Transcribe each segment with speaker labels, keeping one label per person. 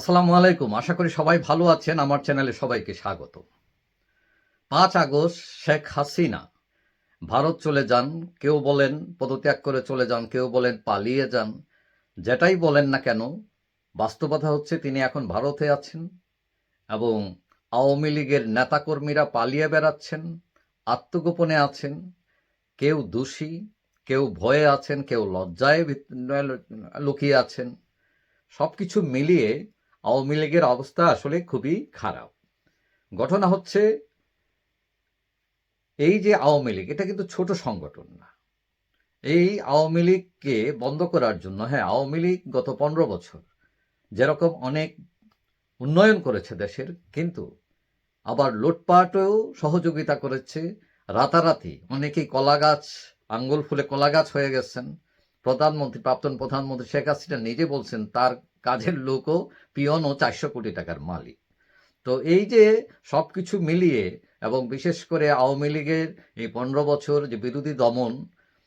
Speaker 1: আসসালামু আলাইকুম। আশা করি সবাই ভালো আছেন। আমার চ্যানেলে সবাইকে স্বাগত। পাঁচ আগস্ট, শেখ হাসিনা ভারত চলে যান, কেউ বলেন পদত্যাগ করে চলে যান, কেউ বলেন পালিয়ে যান, যেটাই বলেন না কেন, বাস্তবতা হচ্ছে তিনি এখন ভারতে আছেন এবং আওয়ামী লীগের নেতাকর্মীরা পালিয়ে বেড়াচ্ছেন, আত্মগোপনে আছেন, কেউ দোষী, কেউ ভয়ে আছেন, কেউ লজ্জায় লুকিয়ে আছেন। সবকিছু মিলিয়ে আওয়ামী লীগের অবস্থা আসলে খুবই খারাপ। ঘটনা হচ্ছে, এই যে আওয়ামী লীগ, এটা কিন্তু ছোট সংগঠন না। এই আওয়ামী লীগকে বন্ধ করার জন্য হ্যাঁ আওয়ামী লীগ গত পনেরো বছর যেরকম অনেক উন্নয়ন করেছে দেশের, কিন্তু আবার লুটপাটেও সহযোগিতা করেছে। রাতারাতি অনেকেই কলা গাছ আঙ্গুল ফুলে কলা গাছ হয়ে গেছেন। প্রধানমন্ত্রী, প্রাক্তন প্রধানমন্ত্রী শেখ হাসিনা নিজে বলছেন, তার কাজের লোকও পিয়নও চারশো কোটি টাকার মালিক। তো এই যে সব কিছু মিলিয়ে এবং বিশেষ করে আওয়ামী লীগের এই পনেরো বছর যে বিরোধী দমন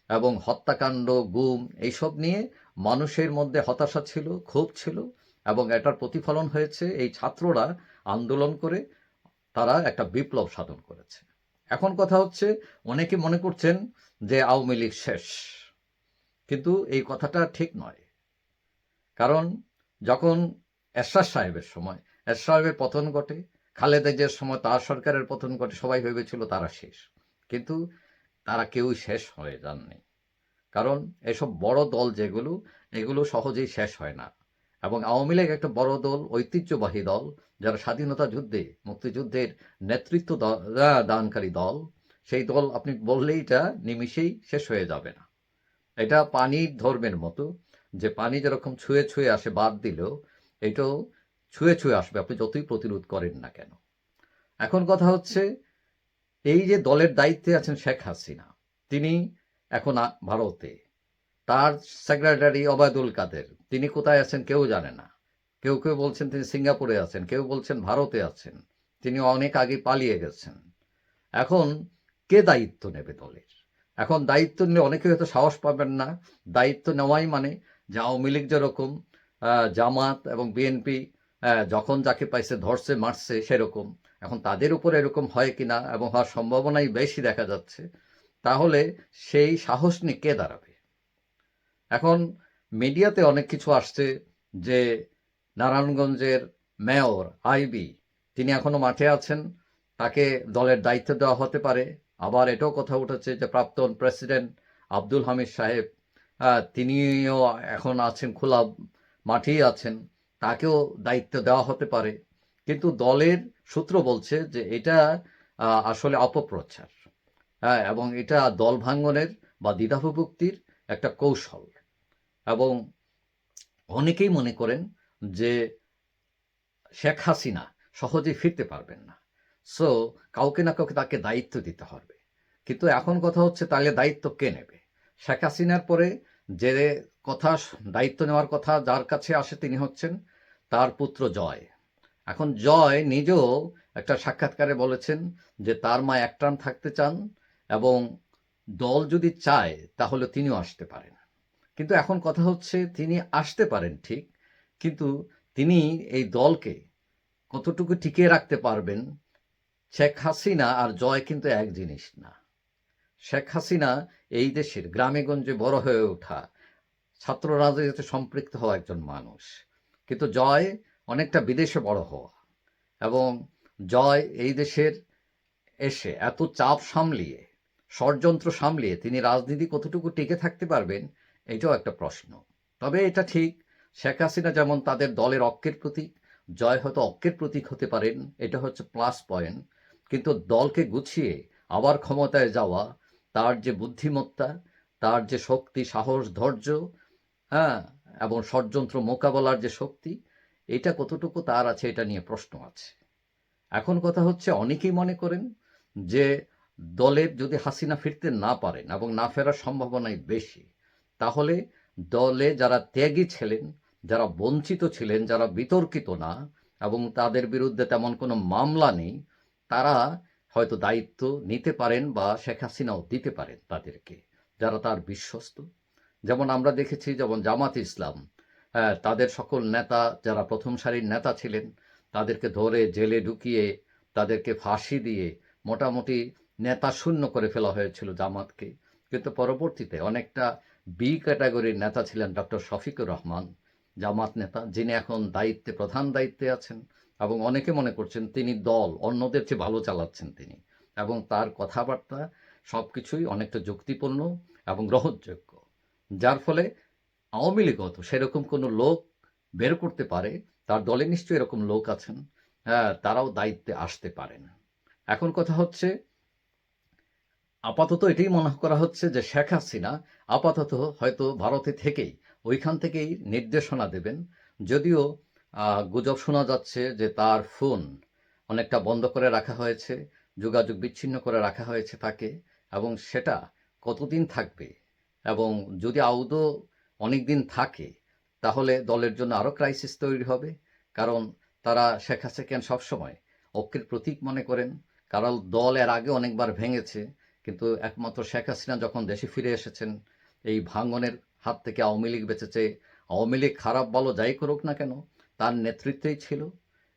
Speaker 1: এবং হত্যাকাণ্ড, গুম, এইসব নিয়ে মানুষের মধ্যে হতাশা ছিল, ক্ষোভ ছিল এবং এটার প্রতিফলন হয়েছে এই ছাত্ররা আন্দোলন করে তারা একটা বিপ্লব সাধন করেছে। এখন কথা হচ্ছে, অনেকে মনে করছেন যে আওয়ামী লীগ শেষ। কিন্তু এই কথাটা ঠিক নয়। কারণ যখন এরশাদ সাহেবের সময়, এরশাদ সাহেবের পতন ঘটে, খালেদা জিয়ার সময়, তার সরকারের পতন ঘটে, সবাই ভেবেছিল তারা শেষ। কিন্তু তারা কেউই শেষ হয়ে যাননি। কারণ এসব বড় দল যেগুলো, এগুলো সহজেই শেষ হয় না। এবং আওয়ামী লীগ একটা বড় দল, ঐতিহ্যবাহী দল, যারা স্বাধীনতা যুদ্ধে, মুক্তিযুদ্ধের নেতৃত্ব দানকারী দল, সেই দল আপনি বললেই এটা নিমিষেই শেষ হয়ে যাবে না। এটা পানির ধর্মের মতো যে পানি যেরকম ছুঁয়ে ছুঁয়ে আসে, বাদ দিলেও এটাও ছুঁয়ে ছুঁয়ে আসবে। আপনি যতই প্রতিরোধ করেন না কেন। এখন কথা হচ্ছে, এই যে দলের দায়িত্বে আছেন শেখ হাসিনা, তিনি এখন ভারতে, তার সেক্রেটারি অবায়দুল কাদের, তিনি কোথায় আছেন কেউ জানে না। কেউ কেউ বলছেন তিনি সিঙ্গাপুরে আছেন, কেউ বলছেন ভারতে আছেন, তিনি অনেক আগে পালিয়ে গেছেন। এখন কে দায়িত্ব নেবে দলের? এখন দায়িত্ব নিলে অনেকে হয়তো সাহস পাবেন না। দায়িত্ব নেওয়াই মানে যে আওয়ামী লীগ যেরকম জামাত এবং বিএনপি যখন যাকে পাইছে ধরছে, মারছে, সেরকম। এখন তাদের উপর এরকম হয় কিনা এবং হওয়ার সম্ভাবনাই বেশি দেখা যাচ্ছে, তাহলে সেই সাহস নিয়ে কে দাঁড়াবে? এখন মিডিয়াতে অনেক কিছু আসছে যে নারায়ণগঞ্জের মেয়র, আইবি, তিনি এখনও মাঠে আছেন, তাকে দলের দায়িত্ব দেওয়া হতে পারে। আবার এটাও কথা উঠেছে যে প্রাক্তন প্রেসিডেন্ট আব্দুল হামিদ সাহেব তিনিও এখন আছেন, খোলা মাঠেই আছেন। তাকেও দায়িত্ব দেওয়া হতে পারে। কিন্তু দলের সূত্র বলছে যে এটা আসলে অপপ্রচার। হ্যাঁ এবং এটা দল ভাঙ্গনের বা দ্বিধাবিভক্তির একটা কৌশল। এবং অনেকেই মনে করেন যে শেখ হাসিনা সহজেই ফিরতে পারবেন না। সো কাউকে না কাউকে তাকে দায়িত্ব দিতে হবে। কিন্তু এখন কথা হচ্ছে তাহলে দায়িত্ব কে নেবে? শেখ হাসিনার পরে যে কথা, দায়িত্ব নেওয়ার কথা যার কাছে আসে তিনি হচ্ছেন তার পুত্র জয়। এখন জয় নিজেও একটা সাক্ষাৎকারে বলেছেন যে তার মা এক টার্ম থাকতে চান এবং দল যদি চায় তাহলে তিনিও আসতে পারেন। কিন্তু এখন কথা হচ্ছে তিনি আসতে পারেন ঠিক, কিন্তু তিনি এই দলকে কতটুকু টিকিয়ে রাখতে পারবেন শেখ হাসিনা আর জয় কিন্তু এক জিনিস না। শেখ হাসিনা এই দেশের গ্রামে গঞ্জে বড় হয়ে ওঠা ছাত্র রাজনীতিতে সম্পৃক্ত হওয়া একজন মানুষ। কিন্তু জয় অনেকটা বিদেশে বড় হওয়া এবং জয় এই দেশের এসে এত চাপ সামলিয়ে, ষড়যন্ত্র সামলিয়ে তিনি রাজনীতি কতটুকু টিকে থাকতে পারবেন, এটাও একটা প্রশ্ন। তবে এটা ঠিক, শেখ হাসিনা যেমন তাদের দলের অক্কের প্রতীক, জয় হয়তো অক্কের প্রতীক হতে পারেন, এটা হচ্ছে প্লাস পয়েন্ট কিন্তু দলকে গুছিয়ে আবার ক্ষমতায় যাওয়া তার যে বুদ্ধিমত্তা, তার যে শক্তি, সাহস, ধৈর্য হ্যাঁ এবং ষড়যন্ত্র মোকাবেলার যে শক্তি, এটা কতটুকু তার আছে এটা নিয়ে প্রশ্ন আছে। এখন কথা হচ্ছে অনেকেই মনে করেন যে দলের যদি হাসিনা ফিরতে না পারেন এবং না ফেরার সম্ভাবনাই বেশি, তাহলে দলে যারা ত্যাগী ছিলেন, যারা বঞ্চিত ছিলেন, যারা বিতর্কিত না এবং তাদের বিরুদ্ধে তেমন কোনো মামলা নেই, তারা হয়তো দায়িত্ব নিতে পারেন বা শেখ হাসিনাও দিতে পারেন তাদেরকে যারা তার বিশ্বস্ত। যেমন আমরা দেখেছি যেমন জামাত ইসলাম হ্যাঁ, তাদের সকল নেতা যারা প্রথম সারির নেতা ছিলেন তাদেরকে ধরে জেলে ঢুকিয়ে তাদেরকে ফাঁসি দিয়ে মোটামুটি নেতা শূন্য করে ফেলা হয়েছিল জামাতকে। কিন্তু পরবর্তীতে অনেকটা বি ক্যাটাগরির নেতা ছিলেন ডক্টর শফিকুর রহমান জামাত নেতা যিনি এখন দায়িত্বে প্রধান দায়িত্বে আছেন। এবং অনেকে মনে করছেন তিনি দল, অন্যদের চেয়ে ভালো চালাচ্ছেন তিনি। এবং তার কথাবার্তা সব কিছুই অনেকটা যুক্তিপূর্ণ এবং গ্রহণযোগ্য। যার ফলে আওয়ামী লীগ হতো সেরকম কোনো লোক বের করতে পারে, তার দলে নিশ্চয়ই এরকম লোক আছেন হ্যাঁ তারাও দায়িত্বে আসতে পারেন। এখন কথা হচ্ছে, আপাতত এটাই মনে করা হচ্ছে যে শেখ হাসিনা আপাতত হয়তো ভারতে থেকেই, ওইখান থেকেই নির্দেশনা দেবেন। যদিও গুজব শোনা যাচ্ছে যে তার ফোন অনেকটা বন্ধ করে রাখা হয়েছে, যোগাযোগ বিচ্ছিন্ন করে রাখা হয়েছে তাকে, এবং সেটা কতদিন থাকবে? এবং যদি আউদও অনেক দিন থাকে, তাহলে দলের জন্য আরও ক্রাইসিস তৈরি হবে, কারণ তারা শেখ হাসিনাকে সবসময় ঐক্যের প্রতীক মনে করেন। কারণ দল এর আগে অনেকবার ভেঙেছে, কিন্তু একমাত্র শেখ হাসিনা যখন দেশে ফিরে এসেছেন, এই ভাঙনের হাত থেকে আওয়ামী লীগ বেঁচেছে। আওয়ামী লীগ খারাপ বলো যাই করুক না কেন তার নেতৃত্বেই ছিল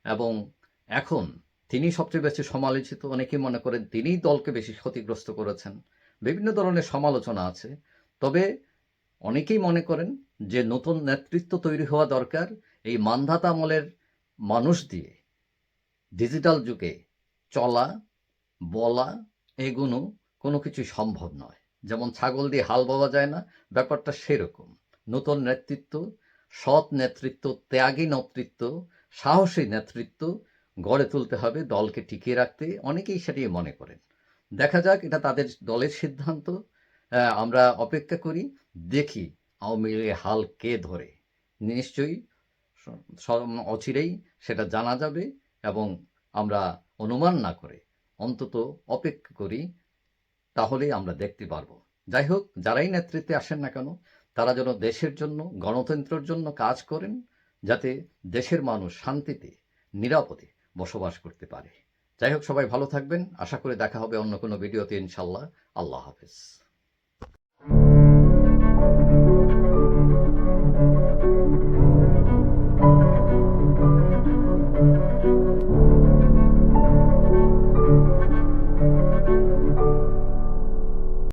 Speaker 1: এবং এখন তিনি সবচেয়ে বেশি সমালোচিত। অনেকেই মনে করেন তিনিই দলকে বেশি ক্ষতিগ্রস্ত করেছেন। বিভিন্ন ধরনের সমালোচনা আছে। তবে অনেকেই মনে করেন যে নতুন নেতৃত্ব তৈরি হওয়া দরকার এই মান্ধাতা আমলের মানুষ দিয়ে। ডিজিটাল যুগে চলা, বলা এগুলো কোনো কিছু সম্ভব নয়। যেমন ছাগল দিয়ে হাল বাওয়া যায় না, ব্যাপারটা সেরকম। নতুন নেতৃত্ব সৎ নেতৃত্ব, ত্যাগী নেতৃত্ব, সাহসী নেতৃত্ব গড়ে তুলতে হবে, দলকে টিকিয়ে রাখতে। অনেকেই সেটাই মনে করেন। দেখা যাক, এটা তাদের দলের সিদ্ধান্ত। আমরা অপেক্ষা করি, দেখি আওয়ামী লীগের হাল কে ধরে। নিশ্চয়ই অচিরেই সেটা জানা যাবে এবং আমরা অনুমান না করে অন্তত অপেক্ষা করি, তাহলেই আমরা দেখতে পারব। যাই হোক, যারাই নেতৃত্বে আসেন না কেন তারা যেন দেশের জন্য, গণতন্ত্রের জন্য কাজ করেন, যাতে দেশের মানুষ শান্তিতে, নিরাপদে বসবাস করতে পারে। যাই হোক, সবাই ভালো থাকবেন। আশা করে দেখা হবে অন্য কোনো ভিডিওতে ইনশাল্লাহ আল্লাহ হাফেজ।